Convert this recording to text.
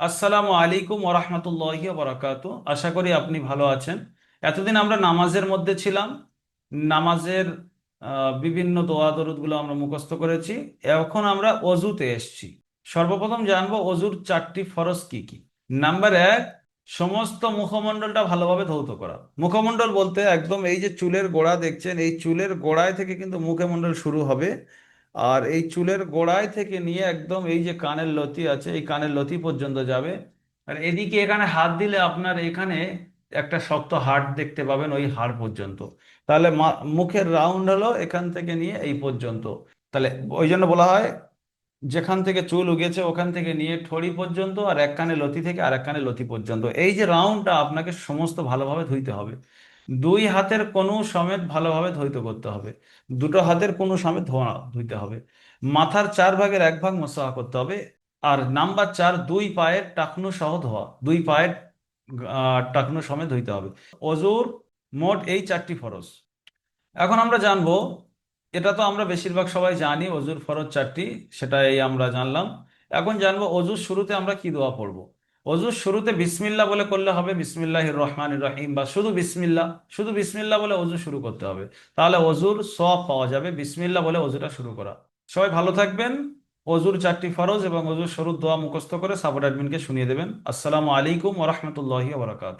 আসসালামু আলাইকুম ওরহমতুল্লাহি বরাকাত আশা করি আপনি ভালো আছেন। এতদিন আমরা নামাজের মধ্যে ছিলাম। নামাজের বিভিন্ন দোয়া দরুদগুলো আমরা মুখস্থ করেছি। এখন আমরা অজুতে এসেছি। সর্বপ্রথম জানব অজুর চারটি ফরজ কি কি? নাম্বার এক, সমস্ত মুখমণ্ডলটা ভালোভাবে ধৌত করা। মুখমণ্ডল বলতে একদম এই যে চুলের গোড়া দেখছেন, এই চুলের গোড়ায় থেকে কিন্তু মুখমণ্ডল শুরু হবে। আর এই চুলের গোড়ায় থেকে নিয়ে একদম এই যে কানের লতি আছে, এই কানের লতি পর্যন্ত যাবে। আর এদিকে এখানে হাত দিলে আপনার এখানে একটা শক্ত হাড় দেখতে পাবেন ওই হাড় পর্যন্ত। তাহলে মুখের রাউন্ড হলো এখান থেকে নিয়ে এই পর্যন্ত। তাহলে ওই জন্য বলা হয়, যেখান থেকে চুল উগেছে ওখান থেকে নিয়ে ঠড়ি পর্যন্ত আর এক কানে লতি থেকে আর এক কানে লতি পর্যন্ত। এই যে রাউন্ডটা আপনাকে সমস্ত ভালোভাবে ধুইতে হবে। দুই হাতের কোনো সমেত ভালোভাবে ধৌত করতে হবে। দুটো হাতের কোনো সমেত ধোয়া ধুইতে হবে। মাথার চার ভাগের এক ভাগ মোসাহা করতে হবে আর নাম্বার চার দুই পায়ের টাকনু সহ ধোয়া। দুই পায়ের টাকনু সমেত ধুইতে হবে। অজুর মোট এই চারটি ফরজ। এখন আমরা জানব, এটা তো আমরা বেশিরভাগ সবাই জানি অজুর ফরজ চারটি, সেটাই আমরা জানলাম। এখন জানব অজুর শুরুতে আমরা কি দোয়া পড়ব? অজুর শুরুতে বিসমিল্লা বলে করলে হবে বিসমিল্লাহ রহমান রহিম বা শুধু বিসমিল্লা শুধু বিসমিল্লা বলে অজু শুরু করতে হবে। তাহলে অজুর সব পাওয়া যাবে, বিসমিল্লা বলে অজুটা শুরু করা। সবাই ভালো থাকবেন অজুর চারটি ফরজ এবং অজুর শুরুর দোয়া মুখস্থ করে সাপোর্ট অ্যাডমিনকে শুনিয়ে দেবেন। আসসালামু আলাইকুম ওরহমতুল্লাহি ওবরাকাত